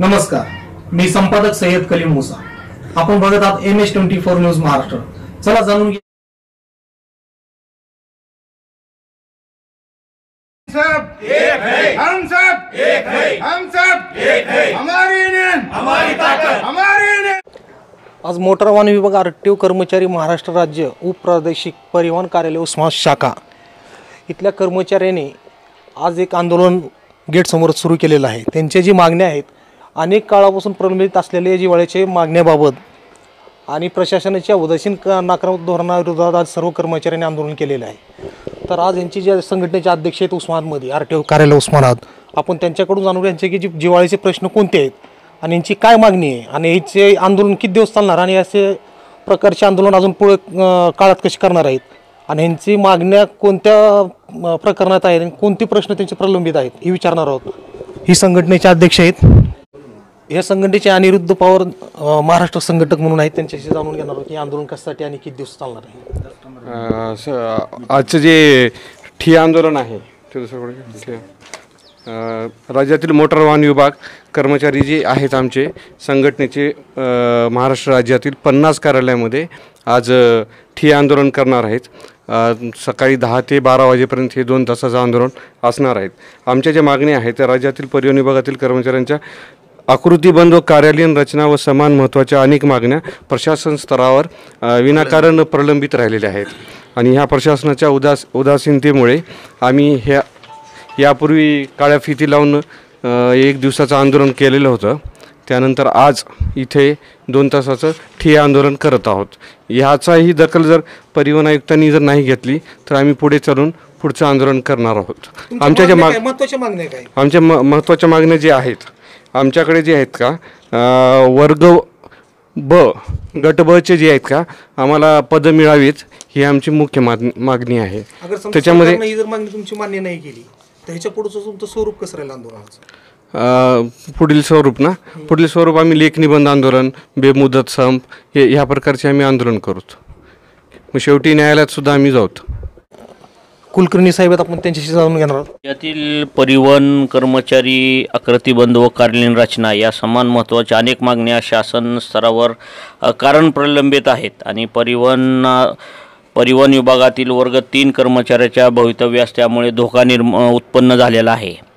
नमस्कार. मी संपादक सय्यद कलीम मुसा. आपण बघत आहात M S twenty four news Maharashtra. चला जाणून घे सब एक है। हम सब एक है। हम सब एक है। हमारी यूनियन। हमारी ताकत। हमारी यूनियन। आज मोटार वाहन विभाग आरटीओ कर्मचारी महाराष्ट्र राज्य उपप्रादेशिक परिवहन कार्यालय उस्मान शाखा. इथल्या कर्मचाऱ्यांनी आज एक आंदोलन गेटसमोर सुरू केलेलं आहे. त्यांच्या जी मागण्या आहेत अनेक काळापासून प्रलंबित असलेल्या जिवाळ्याचे मागण्याबाबत आणि प्रशासनाच्या उदासीन क- नकारात्मक धोरणाविरोधात आज सर्व कर्मचाऱ्यांनी आंदोलन केलेलं आहे. तर आज यांची जे संघटनेचे अध्यक्ष आहेत उस्मानाबादमध्ये आर टी ओ कार्यालय उस्मानाबाद आपण त्यांच्याकडून जाणून यांचे की जी जिवाळीचे प्रश्न कोणते आहेत आणि यांची काय मागणी आहे आणि याचे आंदोलन किती दिवस चालणार आणि असे प्रकारचे आंदोलन अजून पुढे काळात कसे करणार आहेत आणि यांची मागण्या कोणत्या प्रकरणात आहेत आणि कोणते प्रश्न त्यांचे प्रलंबित आहेत हे विचारणार आहोत. ही संघटनेचे अध्यक्ष आहेत. या संघटनेचे अनिरुद्ध पवार अं, महाराष्ट्र संघटक म्हणून आहेत त्यांच्याशी जाणून घेणार आहोत की आंदोलन कशासाठी आणि किती दिवस चालणार आहे. स- आजचं जे ठिय आंदोलन आहे ते दुसरं ठिय्या. राज्यातील मोटार वाहन विभाग कर्मचारी जे आहेत आमचे संघटनेचे महाराष्ट्र राज्यातील पन्नास कार्यालयामध्ये आज अ, ठिय्या आंदोलन करणार आहेत. सकाळी दहा ते बारा वाजेपर्यंत हे दोन तासाचं आंदोलन असणार आहेत. आमच्या ज्या मागण्या आहेत त्या राज्यातील परिवहन विभागातील कर्मचाऱ्यांच्या आकृतीबंध व कार्यालयीन रचना व समान महत्त्वाच्या अनेक मागण्या प्रशासन स्तरावर विनाकारण प्रलंबित राहिलेल्या आहेत. आणि ह्या प्रशासनाच्या उदास उदासीनतेमुळे आम्ही ह्या यापूर्वी काळ्या फिती लावून एक दिवसाचं आंदोलन केलेलं होतं. त्यानंतर आज इथे दोन तासाचं ठिय्या आंदोलन करत आहोत. ह्याचाही दखल जर परिवहन आयुक्तांनी जर नाही घेतली तर आम्ही पुढे चालून पुढचं आंदोलन करणार आहोत. आमच्या ज्या माग महत्त्वाच्या मागण्या आमच्या म महत्त्वाच्या मागण्या ज्या आहेत आमच्याकडे जे आहेत का वर्ग ब गट बचे जे आहेत का आम्हाला पदं मिळावीत ही आमची मुख्य माग मागणी आहे. त्याच्यामध्ये सरकारनं ही जर मागणी तुमची मान्य नाही केली तर ह्याच्या पुढचं तुमचं स्वरूप कसं राहील आंदोलनाचं पुढील स्वरूप ना? पुढील स्वरूप आम्ही लेख निबंध आंदोलन बेमुदत संप हे ह्या प्रकारचे आम्ही आंदोलन करू मग शेवटी न्यायालयात सुद्धा आम्ही जाऊत. कुलकर्णी साहेब आहेत आपण त्यांच्याशी जाणून घेणार आहोत. यातील परिवहन कर्मचारी आकृतीबंध व कार्यालयीन रचना या समान महत्त्वाच्या अनेक मागण्या शासन स्तरावर अ, कारण प्रलंबित आहेत आणि परिवहन अ, परिवहन विभागातील वर्ग तीन कर्मचाऱ्याच्या भवितव्यास त्यामुळे धोका निर्म उत्पन्न झालेला आहे.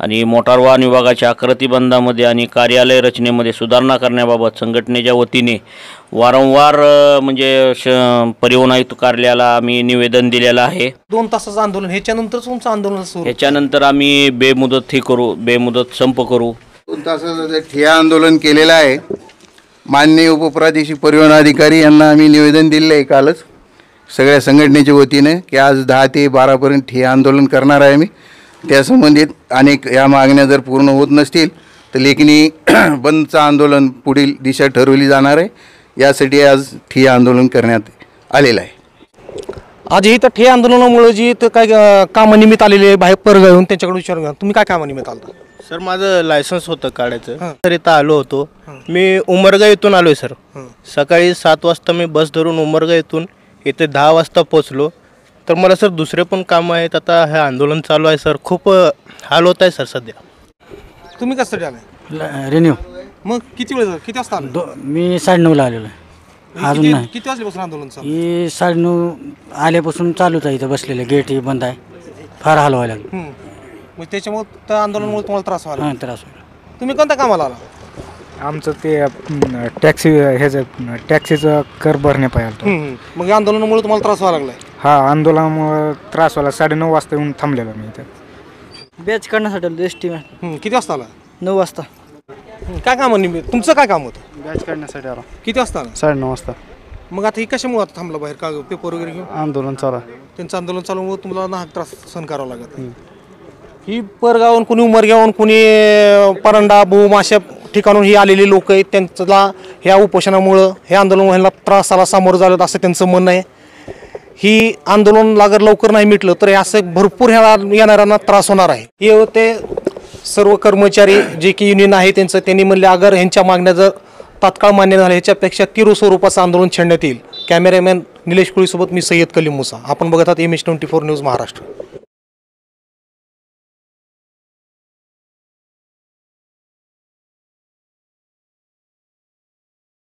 आणि मोटार वाहन विभागाच्या आकृतीबंधामध्ये आणि कार्यालय रचनेमध्ये सुधारणा करण्याबाबत संघटनेच्या वतीने वारंवार म्हणजे श परिवहन आयुक्त कार्यालयाला आम्ही निवेदन दिलेलं आहे. दोन तासाचं आंदोलन ह्याच्यानंतर तुमचं आंदोलन सुरू? याच्यानंतर आम्ही बेमुदत हे करू बेमुदत संप करू. दोन तासाचं ते ठिय्या आंदोलन केलेलं आहे माननीय उपप्रादेशिक परिवहन अधिकारी यांना आम्ही निवेदन दिलेलं आहे कालच सगळ्या संघटनेच्या वतीने की आज दहा ते बारापर्यंत ठिय्या आंदोलन करणार आहे आम्ही. त्या संबंधित अनेक या मागण्या जर पूर्ण होत नसतील तर लेखनी बंदचं आंदोलन पुढील दिशा ठरवली जाणार आहे. यासाठी आज ठिय्या आंदोलन करण्यात आलेलं आहे. आज इथं ठे आंदोलनामुळे जी इथं काय कामानिमित्त आलेले आहे बाहेर परगाव येऊन त्यांच्याकडे विचारून घ्या. तुम्ही काय कामानिमित्त आलता? सर माझं लायसन्स होतं काढायचं. तर इथं आलो होतो. मी उमरगा येथून आलोय सर. सकाळी सात वाजता मी बस धरून उमरगा येथून इथे दहा वाजता पोचलो तर मला सर दुसरे पण कामं आहेत. आता हे आंदोलन चालू आहे सर. खूप अ, हाल होत आहे सर सध्या. तुम्ही कशासाठी आलाय? रेन्यू मग किती वेळ झाला? किती वाजता आलं दो मी साडेनऊला आलेलो आहे. अजून किती नाही. किती वाजल्यापासून आंदोलन चालू ही साडेनऊ आल्यापासून चालूच आहे इथं बसलेलं. गेट ही बंद आहे. फार हाल व्हायला लागलं. हम्म. मग त्याच्यामुळे त्या आंदोलनामुळे तुम्हाला त्रास व्हायला हां त्रास होईल तुम्ही कोणत्या कामाला आला? आमचं ते टॅक्सी ह्याचं टॅक्सीचं कर भरण्या पाहिजे हम्म. मग या आंदोलनामुळे तुम्हाला त्रास व्हायला लागलाय? हा आंदोलनामुळं त्रास व्हायला साडेनऊ वाजता येऊन थांबलेलो मी इथं. बॅच काढण्यासाठी आलो एस टी किती वाजता आला? नऊ वाजता. काय काम निमित्त तुमचं काय काम होतं? बॅच काढण्यासाठी आलो. किती वाजता आला? साडेनऊ वाजता. मग आता ही कशामुळे आता थांबला बाहेर? का पेपर वगैरे घेऊन? आंदोलन चालू आहे. त्यांचं आंदोलन चालूमुळे तुम्हाला नाहक त्रास सहन करावा लागत ही परगावून कुणी उमरगावून कुणी परांडा भूम अशा ठिकाणून ही आलेली लोक आहेत. त्यांच्याला ह्या उपोषणामुळं हे आंदोलन व्हायला त्रासाला सामोरं झालं असं त्यांचं म्हणणं आहे. ही आंदोलन लागत लवकर नाही मिटलं तर असं भरपूर ह्या येणाऱ्यांना त्रास होणार आहे. हे होते सर्व कर्मचारी जे की युनियन आहे त्यांचं. त्यांनी म्हणले अगर ह्यांच्या मागण्या जर तात्काळ मान्य झाल्या ह्याच्यापेक्षा तीव्र स्वरूपाचं आंदोलन छेडण्यात येईल. कॅमेरामॅन निलेश कुळीसोबत मी सय्यद कलीम मुसा. आपण बघत आहात M H twenty four news Maharashtra.